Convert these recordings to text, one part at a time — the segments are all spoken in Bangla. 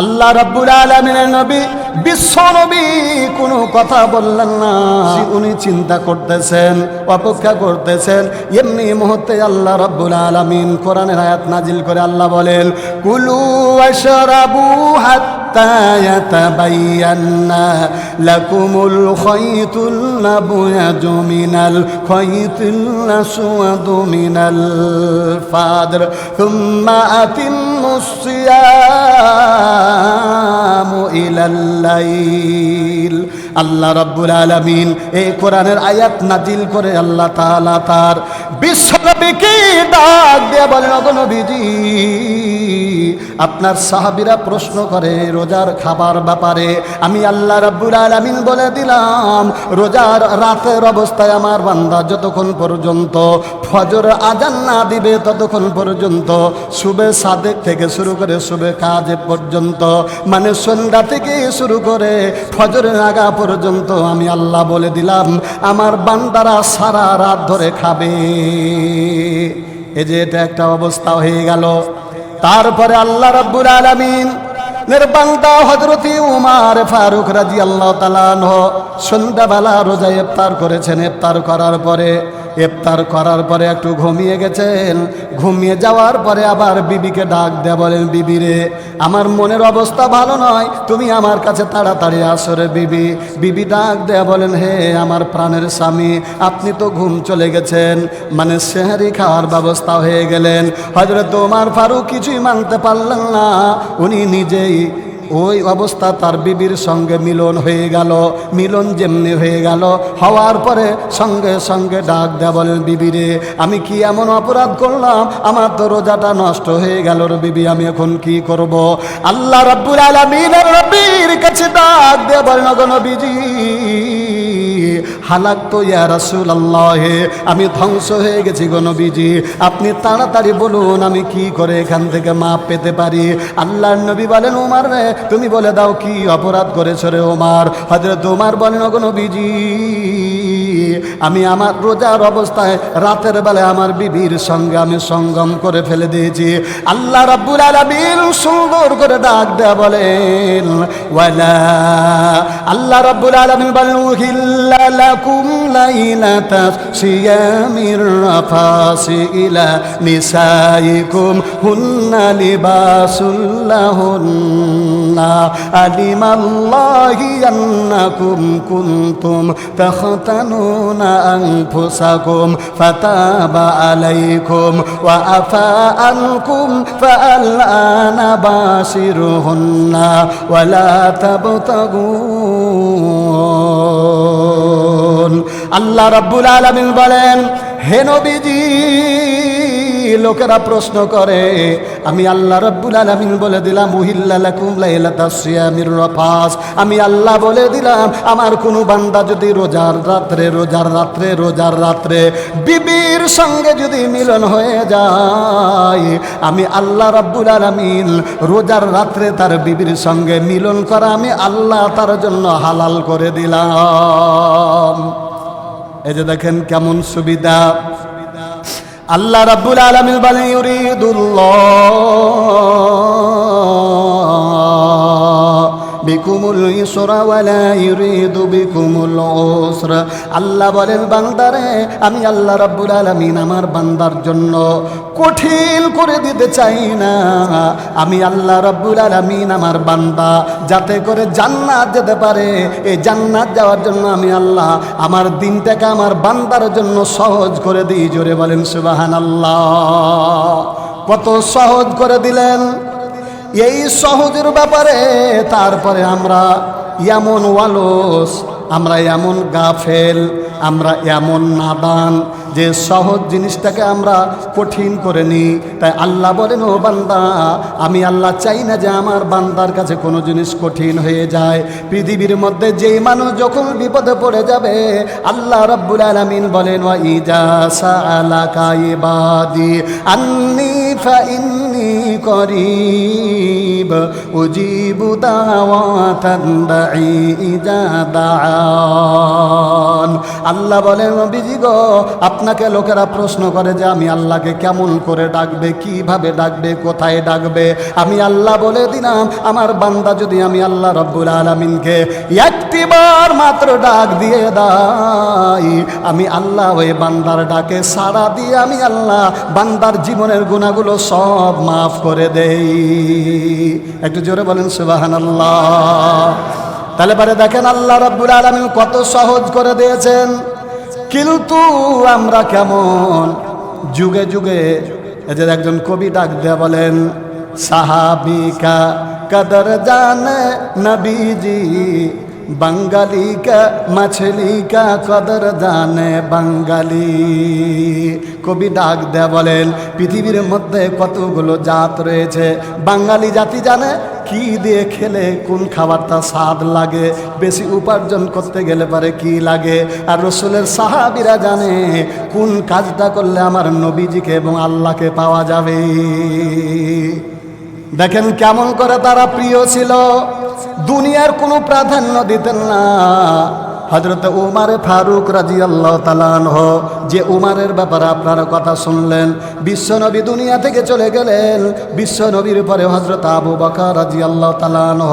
আল্লাহ রাব্বুল আলামিনের নবী, বিশ্ব নবী, কোনো কথা বললেন না। উনি চিন্তা করতেছেন, অপেক্ষা করতেছেন। এমনি মুহূর্তে আল্লাহ রাব্বুল আলামিন কোরআনের আয়াত নাজিল করে আল্লাহ বলেন, কুলু ওয়াশরাবু হাত্তা ইয়াতাবায়ান্না লাকুমুল খায়তুল আবয়াদু মিনাল খায়তিল আসওয়াদু মিনাল ফাদর থুম্মা আতিম্মুস সিয়াম ইলাল্লাইল আল্লাহ রাব্বুল আলামিন এই কোরআনের আয়াত নাজিল করে আল্লাহ তাআলা তার বিশ্বনবীকে ডাক দিয়ে বলেন নবীজি আপনার সাহাবিরা প্রশ্ন করে, রোজার খাবার ব্যাপারে। আমি আল্লাহ রাব্বুল আলামিন বলে দিলাম, রোজার রাতের অবস্থায় আমার বান্দা যতক্ষণ পর্যন্ত ফজর আজান না দিবে, ততক্ষণ পর্যন্ত শুবে সাদেক থেকে শুরু করে শুভে কাজ পর্যন্ত মানে সন্ধ্যা থেকে শুরু করে ফজরের আগা পর্যন্ত আমি আল্লাহ বলে দিলাম, আমার বান্দারা সারা রাত ধরে খাবে। এই যে এটা একটা অবস্থা হয়ে গেল। তারপরে আল্লাহ রাব্বুল আলামিন নির্বান্দা হজরতি উমার ফারুক রাজি আল্লাহ তালান সন্ধ্যাবেলা রোজা ইফতার করেছেন। ইফতার করার পরে ইফতার করার পরে একটু ঘুমিয়ে গেছেন। ঘুমিয়ে যাওয়ার পরে আবার বিবিকে ডাক দেয়া বলেন, বিবি রে, আমার মনের অবস্থা ভালো নয়। তুমি আমার কাছে তাড়াতাড়ি আসো রে বিবি। বিবি ডাক দেয়া বলেন, হে আমার প্রাণের স্বামী, আপনি তো ঘুম চলে গেছেন। মানে সেহারি খাওয়ার ব্যবস্থা হয়ে গেলেন। হজরত তোমার ফারুক কিছুই মানতে পারলেন না। উনি নিজেই ওই অবস্থা তার বিবির সঙ্গে মিলন হয়ে গেল। মিলন যেমনি হয়ে গেল। হওয়ার পরে সঙ্গে সঙ্গে ডাক দেয়া বলেন বিবিরে, আমি কি এমন অপরাধ করলাম? আমার তো রোজাটা নষ্ট হয়ে গেল রে বিবি, আমি এখন কি করব? আল্লাহ রব্বুল আলমিনের রব্বির কাছে ডাক দেয়া বলেন বিজি হালাক তো ইয়া রাসুল আল্লাহে আমি ধ্বংস হয়ে গেছি গণবিজি আপনি তাড়াতাড়ি বলুন, আমি কি করে এখান থেকে মাপ পেতে পারি? আল্লাহর নবী বলেন, ওমার রে, তুমি বলে দাও কি অপরাধ করেছ রে ওমার? হজরত ওমার বলেন গণবিজি আমি আমার রোজার অবস্থায় রাতের বেলায় আমার বিবির সঙ্গে আমি সঙ্গম করে ফেলে দিয়েছি। আল্লাহ রাব্বুল আলামিন সুন্দর করে ডাক দেয়া বলেন, ওয়ালা, আল্লাহ রাব্বুল আলামিন বলেন, উহিল্লা লাকুম লাইলাতা সিয়ামির রাফাসি ইলা নিসাইকুম, হুন্না লিবাসুল লাহুন্না, আলিমাল্লাহি আন্নাকুম কুনতুম তাখতানুনা আনফুসাকুম ফাতাবা আলাইকুম ওয়া আফা আনকুম ফাআলআনা বাশিরুহুন্না ওয়ালা তাবতাগুন আল্লাহ রাব্বুল আলামিন বলেন হে নবীজি লোকেরা প্রশ্ন করে, আমি আল্লাহ রব্বুল আলামিন বলে দিলাম রাফাস। আমি আল্লাহ বলে দিলাম, আমার কোনো বান্দা যদি রোজার রাত্রে রোজার রাত্রে রোজার রাত্রে বিবির সঙ্গে যদি মিলন হয়ে যায়, আমি আল্লাহ রব্বুল আলামিন রোজার রাত্রে তার বিবির সঙ্গে মিলন করা আমি আল্লাহ তার জন্য হালাল করে দিলাম। এই যে দেখেন কেমন সুবিধা। আল্লাহ রাব্বুল আলামিন বলেন ইউরিদুল্লাহ। বিকুমুল ইসরা ওয়ালা বিকুমুল উসরা আল্লাহ বলেন, বান্দারে, আমি আল্লাহ রাব্বুল আলামিন আমার বান্দার জন্য কঠিন করে দিতে চাই না। আমি আল্লাহ রাব্বুল আলামিন আমার বান্দা, যাতে করে জান্নাত যেতে পারে। এই জান্নাত যাওয়ার জন্য আমি আল্লাহ আমার দিনটাকে আমার বান্দার জন্য সহজ করে দিই। জোরে বলেন, সুবহানাল্লাহ। কত সহজ করে দিলেন। এই সহজের ব্যাপারে তারপরে আমরা এমন ওয়ালস আমরা এমন গাফেল আমরা এমন নাদান যে সহজ জিনিসটাকে আমরা কঠিন করে নিই। তাই আল্লাহ বলেন, ও বান্দা, আমি আল্লাহ চাই না যে আমার বান্দার কাছে কোনো জিনিস কঠিন হয়ে যায়। পৃথিবীর মধ্যে যেই মানুষ যখন বিপদে পড়ে যাবে, আল্লাহ রব্বুল আলামিন বলেন আল্লাহ বলেন, নবীজি গো, আপনি আপনাকে লোকেরা প্রশ্ন করে যে আমি আল্লাহকে কেমন করে ডাকবে, কীভাবে ডাকবে, কোথায় ডাকবে? আমি আল্লাহ বলে দিলাম, আমার বান্দা যদি আমি আল্লাহ রব্বুল আলমিনকে একটিবার মাত্র ডাক দিয়ে দাই আমি আল্লাহ ওই বান্দার ডাকে সাড়া দিয়ে আমি আল্লাহ বান্দার জীবনের গুণাগুলো সব মাফ করে দেই। একটু জোরে বলেন সুবাহান আল্লাহ তাহলে পরে দেখেন আল্লাহ রব্বুল আলমিন কত সহজ করে দিয়েছেন। কিন্তু আমরা কেমন? যুগে যুগে যে একজন কবি ডাক দিয়ে বলেন, সাহাবিকা কদর জানে নবীজি? বাঙ্গালি কা, মাছলি কা কদর জানে বাঙ্গালি কবি ডাক দেয়া বলেন, পৃথিবীর মধ্যে কতগুলো জাত রয়েছে? বাঙালি জাতি জানে কি দিয়ে খেলে, কোন খাবারটা স্বাদ লাগে, বেশি উপার্জন করতে গেলে পারে কি লাগে? আর রসুলের সাহাবিরা জানে, কোন কাজটা করলে আমার নবীজিকে এবং আল্লাহকে পাওয়া যাবে। দেখেন কেমন করে তারা প্রিয় ছিল। দুনিয়ার কোনো প্রাধান্য দিতেন না। হজরত উমার ফারুক রাজি আল্লাহ তালানহ যে উমারের ব্যাপারে আপনারা কথা শুনলেন বিশ্বনবী দুনিয়া থেকে চলে গেলেন। বিশ্বনবীর পরে হজরত আবু বকর রাজি আল্লাহ তালানহ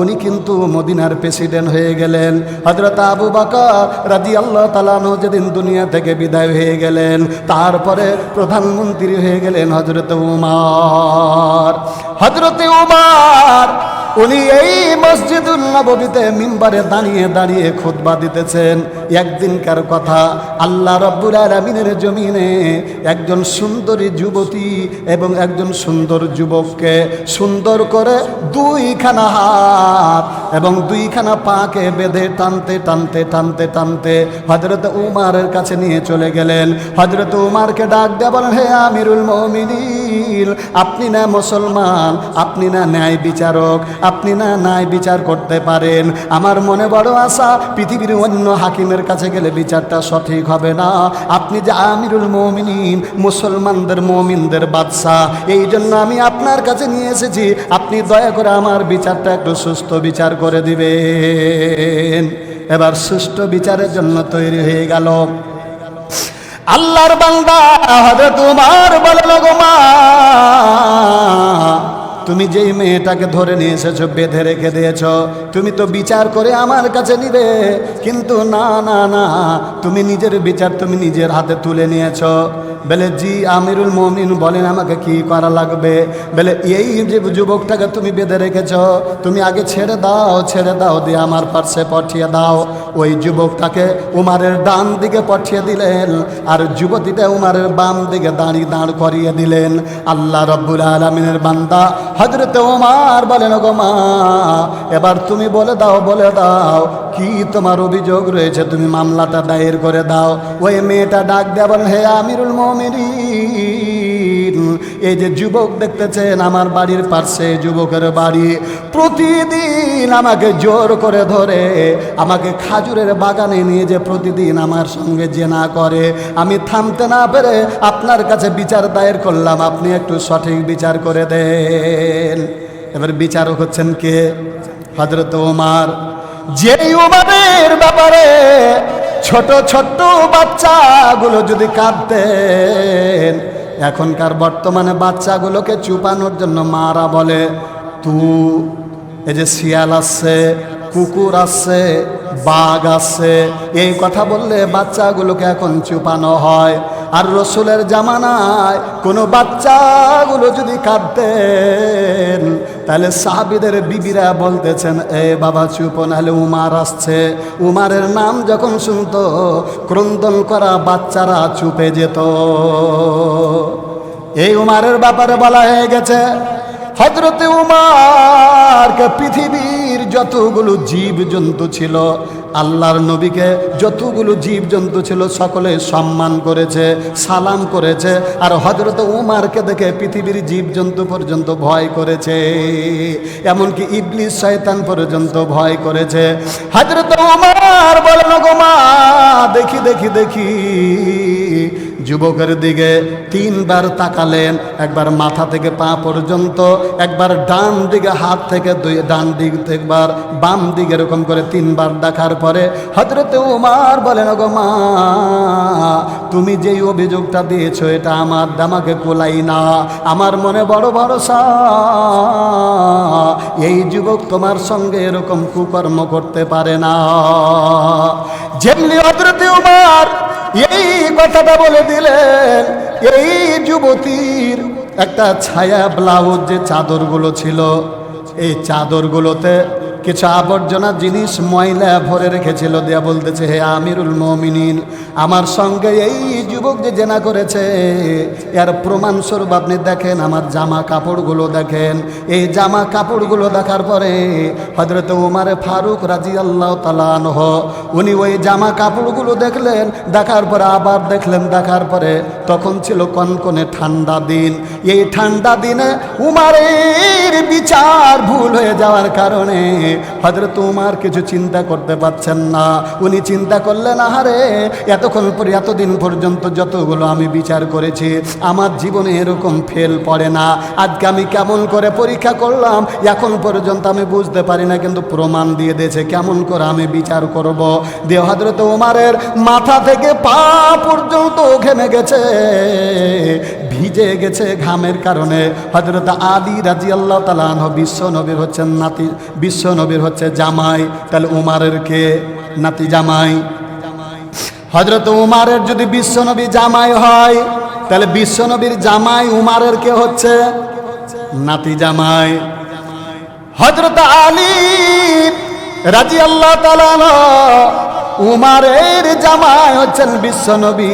উনি কিন্তু মদিনার প্রেসিডেন্ট হয়ে গেলেন। হজরত আবু বকর রাজি আল্লাহ তালানহ যেদিন দুনিয়া থেকে বিদায় হয়ে গেলেন, তারপরে প্রধানমন্ত্রী হয়ে গেলেন হজরত উমার। হজরতে উমার উনি এই মসজিদুল নববীতে মিম্বারে দাঁড়িয়ে দাঁড়িয়ে খুতবা দিতেছেন। একদিনকার কথা, আল্লাহ রব্বুল আলমিনের জমিনে একজন সুন্দরী যুবতী এবং একজন সুন্দর যুবককে সুন্দর করে দুইখানা হাত এবং দুইখানা পাকে বেঁধে টানতে টানতে টানতে টানতে হজরত উমারের কাছে নিয়ে চলে গেলেন। হজরত উমারকে ডাক দেয়া বলেন, হে আমিরুল মমিনীল আপনি না মুসলমান, আপনি না ন্যায় বিচারক, আপনি না ন্যায় বিচার করতে পারেন। আমার মনে বড় আশা, পৃথিবীর অন্য হাকিমের কাছে গেলে বিচারটা সঠিক হবে না। আপনি যে আমিরুল মমিনিন, মুসলমানদের মমিনদের বাদশাহ এই জন্য আমি আপনার কাছে নিয়ে এসেছি। আপনি দয়া করে আমার বিচারটা একটু সুস্থ বিচার করে দিবেন। এবার সুষ্ঠু বিচারের জন্য তৈরি হয়ে গেল। আল্লাহর বান্দা হবে তোমার বলে গো মা তুমি যেই মেয়েটাকে ধরে নিয়ে এসেছ, বেঁধে রেখে দিয়েছ, তুমি তো বিচার করে আমার কাছে নিবে। কিন্তু না না না, তুমি নিজের বিচার তুমি নিজের হাতে তুলে নিয়েছ। বলে, জি, আমিরুল মমিন বলেন আমাকে কি করা লাগবে? বলে, এই যে যুবকটাকে তুমি বেঁধে রেখেছ, তুমি আগে ছেড়ে দাও ছেড়ে দাও, দিয়ে আমার পার্শ্বে পাঠিয়ে দাও। ওই যুবকটাকে উমারের ডান দিকে পাঠিয়ে দিলেন, আর যুবতীটা উমারের বাম দিকে দাঁড়িয়ে দাঁড় করিয়ে দিলেন। আল্লাহ রব্বুল আলমিনের বান্দা হজরত ওমার বলেন গো মা, এবার তুমি বলে দাও বলে দাও, কি তোমার অভিযোগ রয়েছে? তুমি মামলাটা দায়ের করে দাও। ওই মেয়েটা ডাক দেবেন হে আমিরুল মমিরিন এই যে যুবক দেখতেছেন, আমার বাড়ির পাশে যুবকের বাড়ি, প্রতিদিন আমাকে জোর করে ধরে, আমাকে খাজুরের বাগানে নিয়ে যে প্রতিদিন আমার সঙ্গে যে না করে। আমি থামতে না পেরে আপনার কাছে বিচার দায়ের করলাম, আপনি একটু সঠিক বিচার করে দেন। এবার বিচারক হচ্ছেন কে? হজরত ওমার। যেই ওমারের ব্যাপারে ছোট ছোট্ট বাচ্চাগুলো যদি কাঁদতেন এখনকার বর্তমানে বাচ্চাগুলোকে চুপানোর জন্য মারা বলে তু এই যে শিয়াল আসছে কুকুর আসছে বাঘ আসছে এই কথা বললে বাচ্চাগুলোকে এখন চুপানো হয়। আর রসুলের জামানায় কোনো বাচ্চাগুলো যদি কাঁদতেন, তাহলে সাহাবিদের বিবিরা বলতেছেন, এ বাবা, চুপ, নাহলে উমার আসছে। উমারের নাম যখন শুনতো, ক্রন্দন করা বাচ্চারা চুপে যেত। এই উমারের ব্যাপারে বলা হয়ে গেছে হজরতে উমারকে পৃথিবীর যতগুলো জীব জন্তু ছিল, আল্লাহর নবীকে যতগুলো জীব জন্তু ছিল, সকলে সম্মান করেছে, সালাম করেছে, আর হজরত উমারকে দেখে পৃথিবীর জীব জন্তু পর্যন্ত ভয় করেছে। এমনকি ইবলিস শয়তান পর্যন্ত ভয় করেছে। হজরত উমার বলেন গোমা দেখি দেখি দেখি। যুবকের দিকে তিনবার তাকালেন, একবার মাথা থেকে পা পর্যন্ত, একবার ডান দিকে হাত থেকে দুই, ডান দিক একবার বাম দিকে এরকম করে তিনবার দেখার পরে হজরতে উমার বলেন গো মা, তুমি যেই অভিযোগটা দিয়েছ, এটা আমার দামাকে কোলাই না। আমার মনে বড় ভরসা। এই যুবক তোমার সঙ্গে এরকম কুকর্ম করতে পারে না। যেমনি হজরতে উমার এই কথাটা বলে দিলেন এই যুবতীর একটা ছায়া ব্লাউজ যে চাদরগুলো ছিল এই চাদরগুলোতে কিছু আবর্জনা জিনিস ময়লা ভরে রেখেছিল। দেয়া বলতেছে, হে আমিরুল মমিনিন, আমার সঙ্গে এই যুবক যে জেনা করেছে, এর প্রমাণস্বরূপ আপনি দেখেন, আমার জামা কাপড়গুলো দেখেন। এই জামা কাপড়গুলো দেখার পরে হজরত উমারে ফারুক রাজি আল্লাহ তালানহ উনি ওই জামা কাপড়গুলো দেখলেন, দেখার পরে আবার দেখলেন, দেখার পরে তখন ছিল কনকনে ঠান্ডা দিন। এই ঠান্ডা দিনে উমারের বিচার ভুল হয়ে যাওয়ার কারণে হজরত উমার কিছু চিন্তা করতে পারছেন না। উনি চিন্তা করলেন, আহারে, এতক্ষণ পরে, এতদিন পর্যন্ত যতগুলো আমি বিচার করেছি, আমার জীবনে এরকম ফেল পড়ে না। আজকে আমি কেমন করে পরীক্ষা করলাম, এখন পর্যন্ত আমি বুঝতে পারি না, কিন্তু প্রমাণ দিয়ে দিয়েছে, কেমন করে আমি বিচার করব। দিয়ে হজরত উমারের মাথা থেকে পা পর্যন্ত ঘেমে গেছে, ভিজে গেছে ঘামের কারণে। হজরত আলী রাজি আল্লাহ তালাহ বিশ্ব নবীর হচ্ছেন নাতি, বিশ্ব নবীর হচ্ছে জামাই, তাহলে উমারের কে? নাতি জামাই। হজরত উমারের যদি বিশ্ব নবী জামাই হয়, তাহলে বিশ্ব নবীর জামাই উমারের কে হচ্ছে? নাতি জামাই। হজরত আলী রাজি আল্লাহ উমারের জামাই হচ্ছেন বিশ্বনবী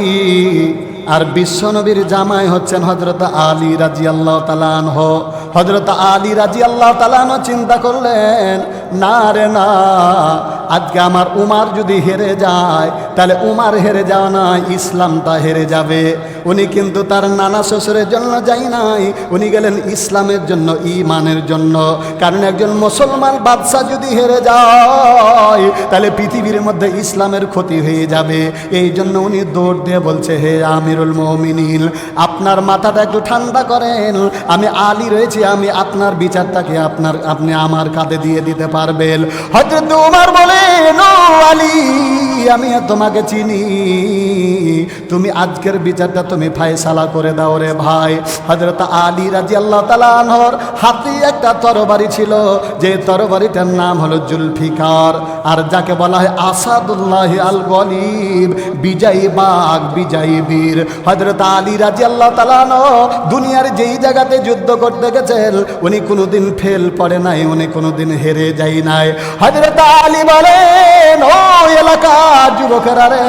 আর বিশ্বনবীর জামাই হচ্ছেন হজরত আলী রাজি আল্লাহ তালান হজরত আলী রাজি আল্লাহ তালান চিন্তা করলেন, না রে, না আজকে আমার উমার যদি হেরে যায়, তাহলে উমার হেরে যাওয়া না ইসলামটা হেরে যাবে। উনি কিন্তু তার নানা শ্বশুরের জন্য যাই নাই, উনি গেলেন ইসলামের জন্য ইমানের জন্য। কারণ একজন মুসলমান বাদশাহ যদি হেরে যায়, তাহলে পৃথিবীর মধ্যে ইসলামের ক্ষতি হয়ে যাবে। এই জন্য উনি দৌড় দিয়ে বলছে, হে আমিরুল মমিনিল আপনার মাথাটা একটু ঠান্ডা করেন। আমি আলী রয়েছি, আমি আপনার বিচারটাকে আপনার, আপনি আমার কাঁধে দিয়ে দিতে পারবেন। হজরত উমার বলেন ও আমি তোমাকে চিনি। তুমি আজকের বিচারটা তুমি ফায়সালা করে দাও রে ভাই। হজরত আলী রাজি আল্লাহ তালানহর হাতে একটা তরবারি ছিল, যে তরবারিটার নাম হলো জুলফিকার। আর যাকে বলা হয় আসাদুল্লাহ আল গলিব বিজয়ী বাঘ, বিজয়ী বীর। হজরত আলী রাজি আল্লাহ তালানো দুনিয়ার যেই জায়গাতে যুদ্ধ করতে গেছেন, উনি কোনোদিন ফেল পড়ে নাই, উনি কোনোদিন হেরে যাই নাই। হজরত আলী বলেন ও এলাকার যুবকেরা রে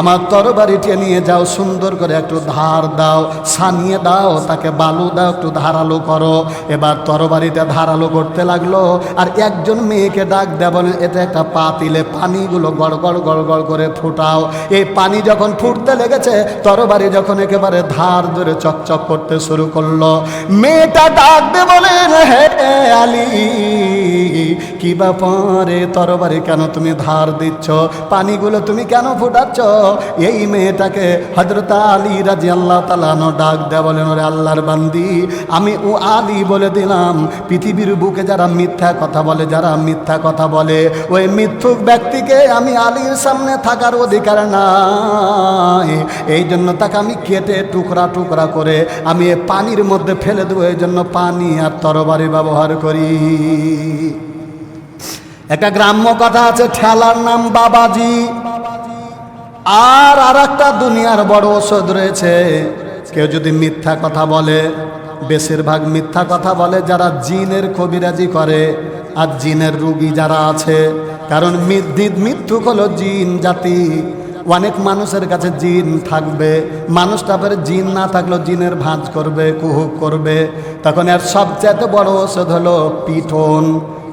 আমার তরবারিটি নিয়ে যাও, সুন্দর করে একটু ধার দাও, সানিয়ে দাও, তাকে বালু দাও, একটু ধারালো করো। এবার তরবারিটা ধারালো করতে লাগল, আর একজন মেয়েকে ডাক বলেন এটা একটা পাতিলে পানিগুলো গড় গড় গড় গড় করে ফুটাও। এই পানি যখন ফুটতে লেগেছে, তরবারি যখন একেবারে ধার ধরে চকচক করতে শুরু করল। মেয়েটা ডাক দে আলী, কি ব্যাপারে তরবারি কেন তুমি ধার দিচ্ছ? পানিগুলো তুমি কেন ফুটাচ্ছ? এই মেয়েটাকে হজরত আলী রাজি আল্লাহ তালানো ডাক দেয় বলেন ওরে আল্লাহর বান্দি, আমি ও আলী বলে দিলাম, পৃথিবীর বুকে যারা মিথ্যা কথা বলে, যারা মিথ্যা কথা বলে, ওই মিথ্যুক ব্যক্তিকে আমি আলীর সামনে থাকার অধিকার নাই। এই জন্য তাকে আমি কেটে টুকরা টুকরা করে আমি পানির মধ্যে ফেলে দেবো, এই জন্য পানি আর তরবারি ব্যবহার করি। একটা গ্রাম্য কথা আছে, ঠেলার নাম বাবাজি। আর আর একটা দুনিয়ার বড় ওষুধ রয়েছে। কেউ যদি মিথ্যা কথা বলে, বেশিরভাগ মিথ্যা কথা বলে যারা জিনের কবিরাজি করে, আর জিনের রুগী যারা আছে, কারণ মৃত্যুক হলো জিন, জাতি। অনেক মানুষের কাছে জিন থাকবে। মানুষটা পরে জিন না থাকলেও জিনের ভাঁজ করবে, কুহুক করবে। তখন এর সবচেয়ে বড় ওষুধ হলো পিঠন।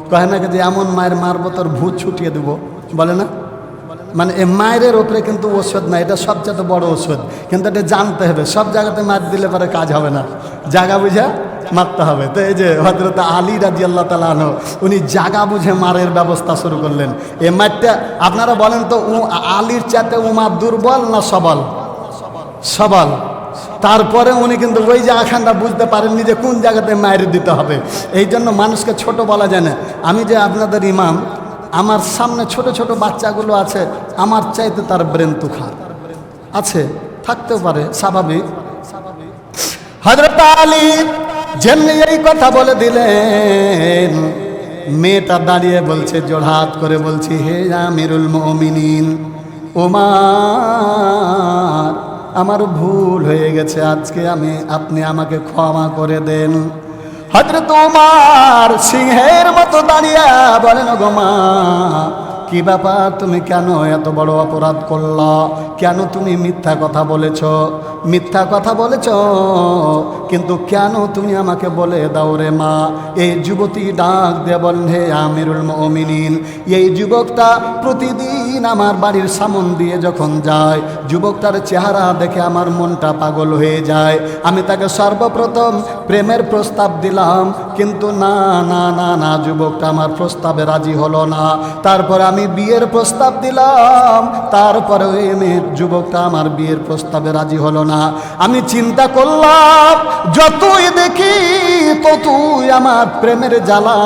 কহে না যে, এমন মায়ের মারবো তোর ভূত ছুটিয়ে দেবো। বলে না? মানে এ মায়ের ওপরে কিন্তু ওষুধ না এটা সবচেয়ে বড় ওষুধ। কিন্তু এটা জানতে হবে, সব জায়গাতে মার দিলে পরে কাজ হবে না। জায়গা বুঝে মারতে হবে। তো এই যে হজরত আলী রাজি আল্লাহ তালানো উনি জাগা বুঝে মারের ব্যবস্থা শুরু করলেন। এ মারটা, আপনারা বলেন তো, উ, আলীর চাতে উমা দুর্বল না সবল? সবল। তারপরে উনি কিন্তু ওই যে আখানটা বুঝতে পারেননি যে কোন জায়গাতে মায়ের দিতে হবে। এই জন্য মানুষকে ছোট বলা যায় না। আমি যে আপনাদের ইমাম আমার সামনে ছোট ছোট বাচ্চাগুলো আছে, আমার চাইতে তার ব্রেন তুখার আছে, থাকতেও পারে, স্বাভাবিক। হজরত আলী যেমনি এই কথা বলে দিলেন, মেয়েটা দাঁড়িয়ে বলছে জোড়হাত করে বলছি, হে আমিরুল মমিনিন ওমার আমার ভুল হয়ে গেছে, আজকে আমি, আপনি আমাকে ক্ষমা করে দেন। হজরত তোমার সিংহের মতো দাঁড়িয়া বলেন গো মা, কি ব্যাপার? তুমি কেন এত বড় অপরাধ করল? কেন তুমি মিথ্যা কথা বলেছ? মিথ্যা কথা বলেছ? কিন্তু কেন তুমি আমাকে বলে দাও রে মা? এই যুবতী ডাক দিয়ে হে আমিরুল মমিনিন, এই যুবকটা প্রতিদিন আমার বাড়ির সামন দিয়ে যখন যায়, যুবকটার চেহারা দেখে আমার মনটা পাগল হয়ে যায়। আমি তাকে সর্বপ্রথম প্রেমের প্রস্তাব দিলাম, কিন্তু না না না না, যুবকটা আমার প্রস্তাবে রাজি হলো না। তারপর আমি বিয়ের প্রস্তাব দিলাম তারপরে ওই মেয়ের যুবকটা আমার বিয়ের প্রস্তাবে রাজি হলো না। আমি চিন্তা করলাম যতই দেখি, ততই আমার প্রেমের জ্বালা।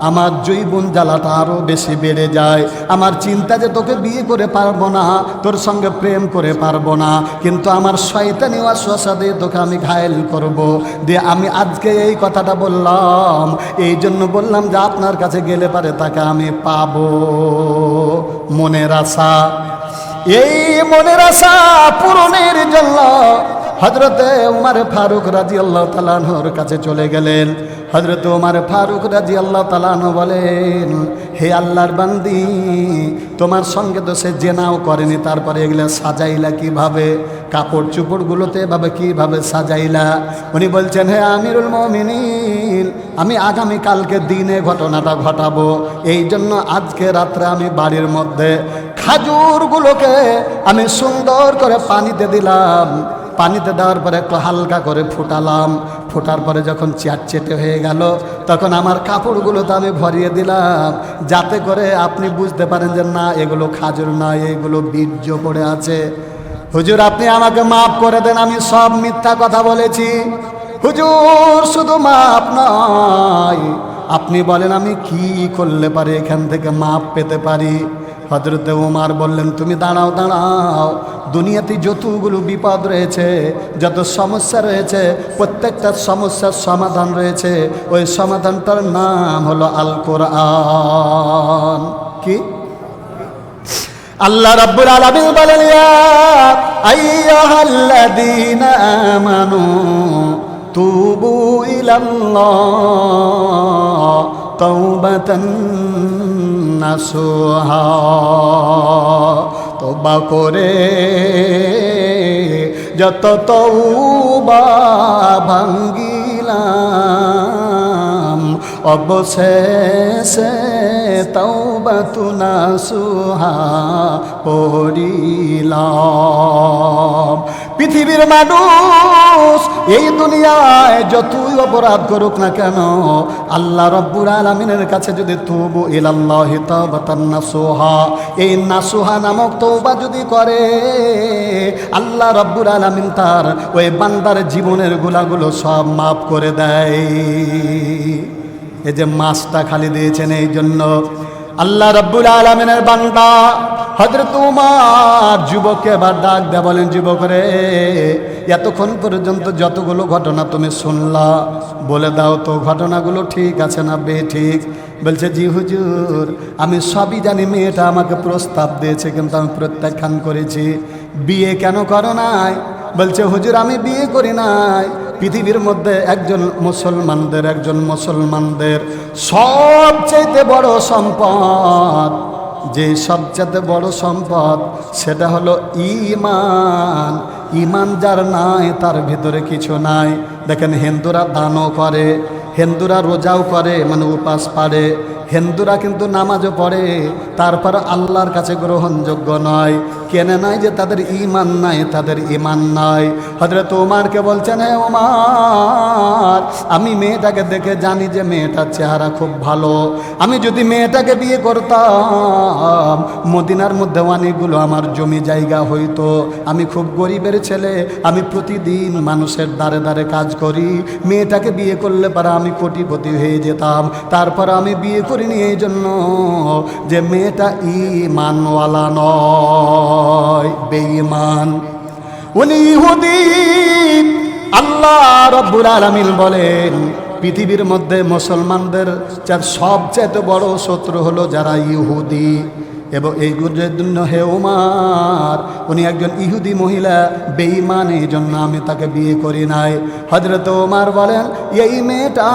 আমার জৈবন জ্বালাটা আরও বেশি বেড়ে যায়। আমার চিন্তা যে তোকে বিয়ে করে পারব না, তোর সঙ্গে প্রেম করে পারব না। কিন্তু আমার শয়তানি ওয়াসওয়াসা দিয়ে তোকে আমি ঘায়েল করব। দিয়ে আমি আজকে এই কথাটা বললাম। এই জন্য বললাম যে আপনার কাছে গেলে পারে তাকে আমি পাবো। মনের আশা। এই মনের আশা পূরণের জন্য হজরতে উমার ফারুক রাজি আল্লাহ তালানোর কাছে চলে গেলেন। হজরত উমার ফারুক রাজি আল্লাহ তালানো বলেন, হে আল্লাহর বান্দি, তোমার সঙ্গে তো সে জেনাও করেনি, তারপরে এগুলো সাজাইলা কীভাবে? কাপড় চুপড়গুলোতে এভাবে কীভাবে সাজাইলা? উনি বলছেন, হে আমিরুল মমিনিন, আমি আগামী কালকে দিনে ঘটনাটা ঘটাবো। এই জন্য আজকে রাত্রে আমি বাড়ির মধ্যে খাজুরগুলোকে আমি সুন্দর করে পানিতে দিলাম। পানিতে দেওয়ার পরে একটু হালকা করে ফুটালাম। ফোটার পরে যখন চেয়ার চেটে হয়ে গেল, তখন আমার কাপড়গুলো তো আমি ভরিয়ে দিলাম। যাতে করে আপনি বুঝতে পারেন যে, না, এগুলো খাজুর না, এগুলো বীর্য পড়ে আছে। হুজুর, আপনি আমাকে মাফ করে দেন, আমি সব মিথ্যা কথা বলেছি। হুজুর, শুধু মাপ নয়, আপনি বলেন, আমি কি করলে পারি এখান থেকে মাপ পেতে পারি? হজরতে উমার বললেন, তুমি দাঁড়াও দাঁড়াও। দুনিয়াতে যতগুলো বিপদ রয়েছে, যত সমস্যা রয়েছে, প্রত্যেকটা সমস্যার সমাধান রয়েছে। ওই সমাধানটার নাম হলো আল কোরআন কি? আল্লাহ রাব্বুল আলামিন বলেন, ইয়া আইয়ুহাল্লাযীনা আমানু তুবু ইলাল্লাহ তাওবাতান নাসুহা তোবা করে যত তৌবা ভাঙ্গিলাম অবশেষে তৌবা তুনা সুহা পড়িলাম। পৃথিবীর মানুষ, এই দুনিয়ায় যতই অপরাধ করুক না কেন, আল্লাহ রব্বুর আলমিনের কাছে যদি তবু ইলাল্লাহ নাসুহা, এই নাসুহা নামক তৌবা যদি করে, আল্লাহ রব্বুর আলমিন তার ওই বান্দার জীবনের গুলাগুলো সব মাফ করে দেয়। এই যে মাছটা খালি দিয়েছেন এই জন্য আল্লাহ রব্বুল আলমিনের বান্দা। হজরত উমার যুবককে এবার ডাক দেয়া বলেন, যুবক রে, এতক্ষণ পর্যন্ত যতগুলো ঘটনা তুমি শুনলা, বলে দাও তো ঘটনাগুলো ঠিক আছে না বে ঠিক? বলছে, জি হুজুর, আমি সবই জানি, মেয়েটা আমাকে প্রস্তাব দিয়েছে, কিন্তু আমি প্রত্যাখ্যান করেছি। বিয়ে কেন করো নাই? বলছে, হুজুর, আমি বিয়ে করি নাই। পৃথিবীর মধ্যে একজন মুসলমানদের একজন মুসলমানদের সবচেয়ে বড় সম্পদ, যে সবচেয়ে বড় সম্পদ সেটা হলো ইমান ইমান যার নাই, তার ভিতরে কিছু নাই। দেখেন হিন্দুরা দানও করে, হিন্দুরা রোজাও করে মানে উপাস পারে হিন্দুরা কিন্তু নামাজও পড়ে, তারপর আল্লাহর কাছে গ্রহণযোগ্য নয়। কেনে নাই যে তাদের ইমান নাই, তাদের ইমান নাই। হজরত ওমারকে বলছেন হে ওমার আমি মেয়েটাকে দেখে জানি যে মেয়েটার চেহারা খুব ভালো। আমি যদি মেয়েটাকে বিয়ে করতাম, মদিনার মধ্যে অনেকগুলো আমার জমি জায়গা হইতো। আমি খুব গরিবের ছেলে, আমি প্রতিদিন মানুষের দ্বারে দ্বারে কাজ করি। মেয়েটাকে বিয়ে করলে পারা আমি কোটিপতি হয়ে যেতাম। তারপর আমি বিয়ে করিনি এই জন্য যে মেয়েটা ইমানওয়ালা নয়, বেঈমান। উনি ইহুদি। আল্লাহ রব্বুল আলামিন বলেন, পৃথিবীর মধ্যে মুসলমানদের যার সবচেয়ে বড় শত্রু হলো যারা ইহুদি। এবং এই গুজের জন্য হে উমার, উনি একজন ইহুদি মহিলা, বেঈমান, এই জন্য আমি তাকে বিয়ে করি নাই। হজরত উমার বলেন, এই মেয়েটা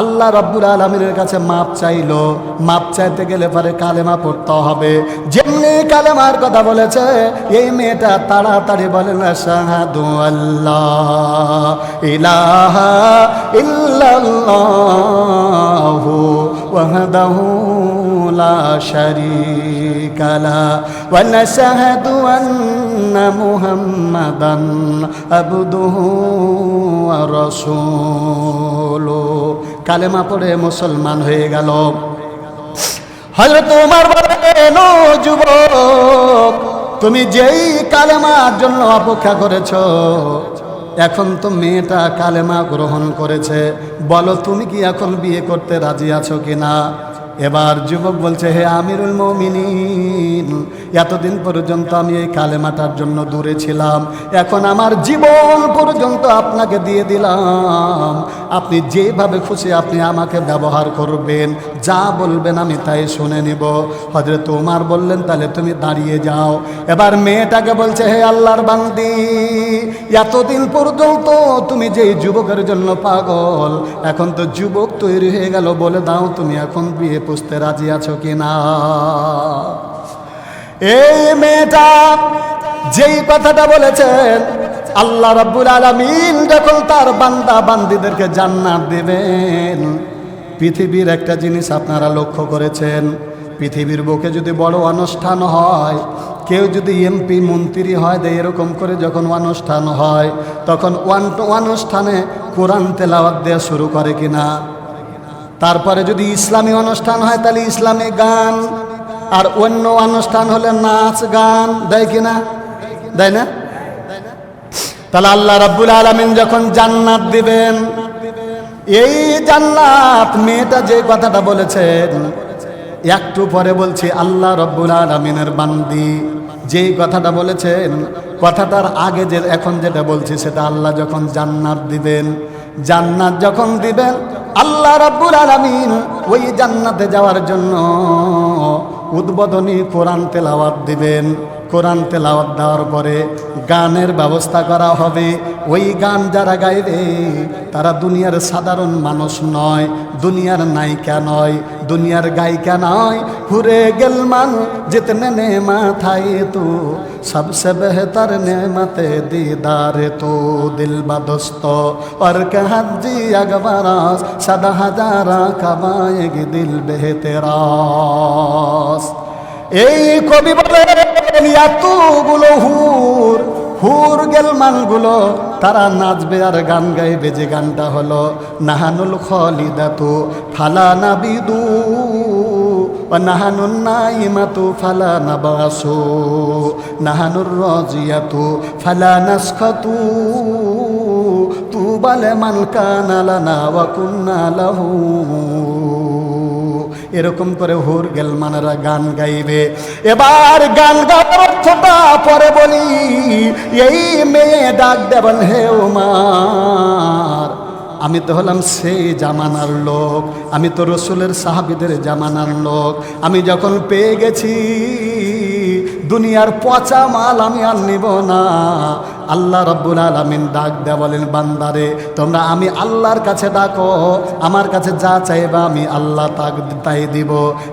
আল্লাহ রব্বুল আলমিনের কাছে মাপ চাইলো। মাপ চাইতে গেলে পরে কালেমা পড়তে হবে। যেমনি কালেমার কথা বলেছে, এই মেয়েটা তাড়াতাড়ি বলে না শাহাদু আল্লাহ ইলাহা ইল্লাল্লাহু ওয়াহদাহু লা শারীকা আন্না কালেমা পড়ে মুসলমান হয়ে গেল। হযরত তোমার যুবক, তুমি যেই কালেমার জন্য অপেক্ষা করেছ, এখন তো মেয়েটা কালেমা গ্রহণ করেছে। বলো, তুমি কি এখন বিয়ে করতে রাজি আছো কিনা? এবার যুবক বলছে, হে আমিরুল মমিনিন, এতদিন পর্যন্ত আমি এই কালেমাটার জন্য দূরে ছিলাম। এখন আমার জীবন পর্যন্ত আপনাকে দিয়ে দিলাম। আপনি যেভাবে খুশি আপনি আমাকে ব্যবহার করবেন। যা বলবেন আমি তাই শুনে নিব। হজরত তোমার বললেন, তাহলে তুমি দাঁড়িয়ে যাও। এবার মেয়েটাকে বলছে, হে আল্লাহর বান্দি, এতদিন পর্যন্ত তুমি যে যুবকের জন্য পাগল, এখন তো যুবক তৈরি হয়ে গেল। বলে দাও তুমি এখন বিয়ে পুষতে রাজি আছো কি না এই মেয়েটা যেই কথাটা বলেছেন, আল্লাহ রাব্বুল আলামিন যখন তার বান্দা বান্দিদেরকে জান্নাত দেবেন, পৃথিবীর একটা জিনিস আপনারা লক্ষ্য করেছেন। পৃথিবীর বুকে যদি বড় অনুষ্ঠান হয়, কেউ যদি এমপি মন্ত্রী হয়, দেয় এরকম করে যখন অনুষ্ঠান হয়, তখন ওয়ান টু অনুষ্ঠানে কোরআন তেলাওয়াত দেওয়া শুরু করে কিনা? তারপরে যদি ইসলামী অনুষ্ঠান হয়, তাহলে ইসলামী গান। আর অন্য অনুষ্ঠান হলে নাচ গান, দেয় কিনা দেয় না? তাহলে আল্লাহ রাব্বুল আলমিন যখন জান্নাত দিবেন, এই জান্নাত মেয়েটা যে কথাটা বলেছেন, একটু পরে বলছি, আল্লাহ রব্বুল আলমিনের বান্দি যেই কথাটা বলেছেন, কথাটার আগে যে, এখন যেটা বলছি, সেটা আল্লাহ যখন জান্নাত দিবেন, জান্নাত যখন দিবেন আল্লাহ রাব্বুল আলামিন ওই জান্নাতে যাওয়ার জন্য উদ্বোধনী কোরআন তেলাওয়াত দিবেন। কোরআন তেলাওয়াত দেওয়ার পরে গানের ব্যবস্থা করা হবে। ওই গান যারা গাইবে, তারা দুনিয়ার সাধারণ মানুষ নয়, দুনিয়ার নায়িকা নয়, দুনিয়ার গায়িকা নয়। ঘুরে গেল মান যেতে নেনে মাথায় তো सबसे बेहतर नेमत दीदार तो दिल बदोस्त और कह जी अगबरास सदा हजारा कबाएगी दिल बेहतरास এই কবি বলেন এতগুলো হুর হুর গেলমানগুলো তারা নাচবে আর গান গাইবে যে গানটা হলো নাহানুল খলিদাতু ফালা নাবিদু নাহানুন নাইমাতু ফালা নাবাসু, নাহানুর রাজিয়াতু ফালা নাসখাতু তু বলে মান কানা লানা ওয়া কুন্না এরকম করে হুর গেলমানেরা গান গাইবে। এবার গান গাওয়ার অর্থটা পরে বলি, এই মেয়ে ডাক দেবেন হে উমার আমি তো হলাম সেই জামানার লোক, আমি তো রসুলের সাহাবিদের জামানার লোক। আমি যখন পেয়ে গেছি দুনিয়ার পচা মাল আমি আর নিব না। আল্লাহ রব্বুল আলমিন ডাক দেয়া বলেন, বান্দারে, তোমরা আমি আল্লাহর কাছে ডাকো, আমার কাছে যা চাইবা আমি আল্লাহ তাক তাই দিব।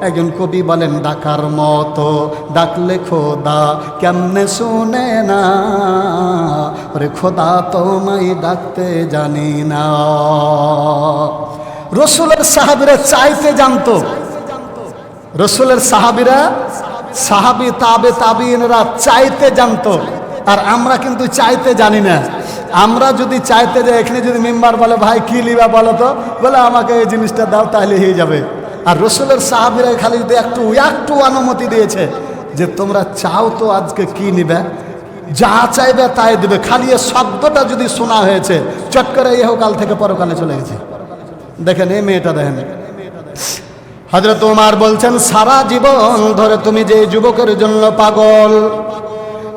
একজন কবি বলেন, ডাকার মতো ডাকলে খোদা কেমনে শুনে না? রে খোদা তোমায় ডাকতে জানি না। রসুলের সাহাবিরা চাইতে জানতো। রসুলের সাহাবিরা সাহাবি, তাবে তাবিনরা চাইতে জানতো। আর আমরা কিন্তু চাইতে জানি না। আমরা যদি চাইতে যে এখানে যদি মেম্বার বলে, ভাই, কি লিবা বলো তো? বলে, আমাকে এই জিনিসটা দাও, তাহলে হয়ে যাবে। আর রসুলের সাহাবিরা খালি যদি একটু একটু অনুমতি দিয়েছে যে, তোমরা চাও তো আজকে কি নিবে? যা চাইবে তাই দিবে। খালি এ শব্দটা যদি শোনা হয়েছে, চট করে ইহকাল থেকে পরকালে চলে গেছে। দেখেন, এই মেয়েটা দেখেন। হজরত তোমার বলছেন, সারা জীবন ধরে তুমি যে যুবকের জন্য পাগল,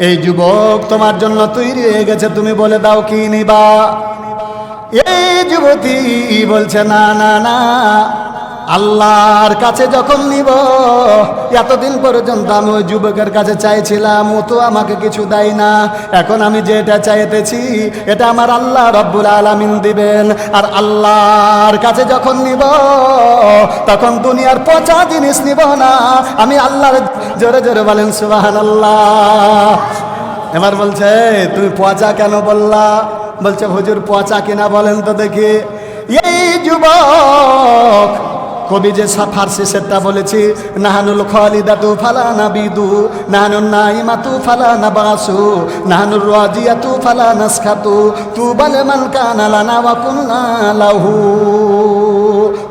এই যুবক তোমার জন্য তৈরি হয়ে গেছে, তুমি বলে দাও কি নিবা? এই যুবতী বলছে, না না না আল্লাহর কাছে যখন নিব, এতদিন পর্যন্ত আমি ওই যুবকের কাছে চাইছিলাম, ও তো আমাকে কিছু দেয় না। এখন আমি যেটা চাইতেছি, এটা আমার আল্লাহ রব্বুল আলামিন দিবেন। আর আল্লাহর কাছে যখন নিব, তখন দুনিয়ার পচা জিনিস নিব না। আমি আল্লাহর জোরে জোরে বলেন সুবাহান আল্লাহ এবার বলছে তুমি পচা কেন বললা? বলছে, হুজুর, পচা কিনা বলেন তো দেখি। এই যুবক কবি যে ফার্সি সেটা বলেছি, নাহানুল খালিদাতু ফালা নাবিদু বিদু নাইমাতু ফালা নাবাসু ফালানা রাজিয়াতু ফালা নাসখাতু তু বলে মান কানা লানা ওয়া কুননা লাহু।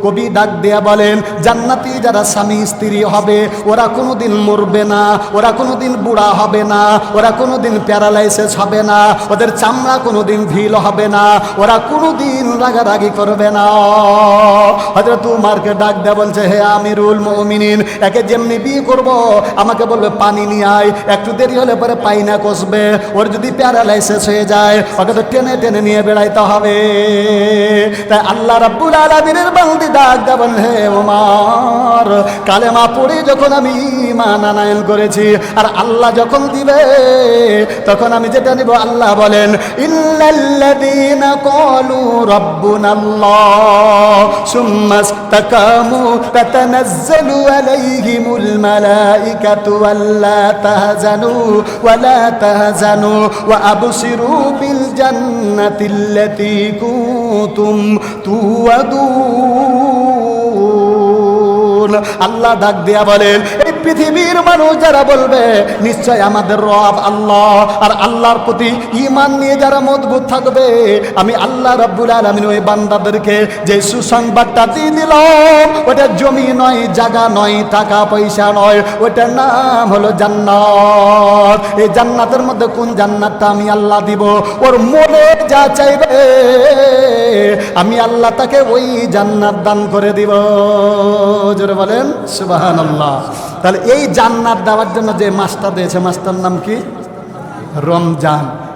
কবি ডাক দেয়া বলেন, জান্নাতি যারা স্বামী স্ত্রী হবে, ওরা কোনোদিন মরবে না, ওরা কোনোদিন বুড়া হবে না, ওরা কোনোদিন প্যারালাইসিস হবে না, ওদের চামড়া কোনোদিন ঢিল হবে না, ওরা কোনোদিন রাগারাগি করবে না। হয়তো তোমারকে ডাক দেয়া বলছে, হে আমিরুল মমিনিন, একে যেমনি বিয়ে করব, আমাকে বলবে, পানি নিয়ে আয়, একটু দেরি হলে পরে পাইনা কষবে, ওর যদি প্যারালাইসিস হয়ে যায়, ওকে তো টেনে টেনে নিয়ে বেড়াইতে হবে। তাই আল্লাহ রাব্বুল আলামিনের বান্দি ডাক দেবেন হে ওমার কালেমা পড়ে যখন আমি ইমান আনায়ন করেছি, আর আল্লাহ যখন দিবে, তখন আমি যেটা নিব, আল্লাহ বলেন ইল্লাল্লাযীনা ক্বালু তাতানাজ্জালু আলাইহিমুল আল্লা তাহজানু ওয়ালা তাহজানু ওয়া বিল জান্নাতিল্লাতী কুনতুম তুয়াদুন আল্লাহ ডাক দিয়া বলেন পৃথিবীর মানুষ যারা বলবে, নিশ্চয় আমাদের রব আল্লাহ। আর আল্লাহর প্রতি ইমান নিয়ে যারা মজবুত থাকবে, আমি আল্লাহ রব্বুল আলমিন ওই বান্দাদেরকে যে সুসংবাদটা দিয়ে দিলাম, ওটা জমি নয়, জায়গা নয়, টাকা পয়সা নয়, ওটার নাম হলো জান্নাত। এই জান্নাতের মধ্যে কোন জান্নাতটা আমি আল্লাহ দিব? ওর মনে যা চাইবে, আমি আল্লাহ তাকে ওই জান্নাত দান করে দিব। জোরে বলেন সুবাহান আল্লাহ তাহলে এই জান্নাত দেওয়ার জন্য যে মাস্টার দিয়েছে মাস্টার নাম কি? রমজান।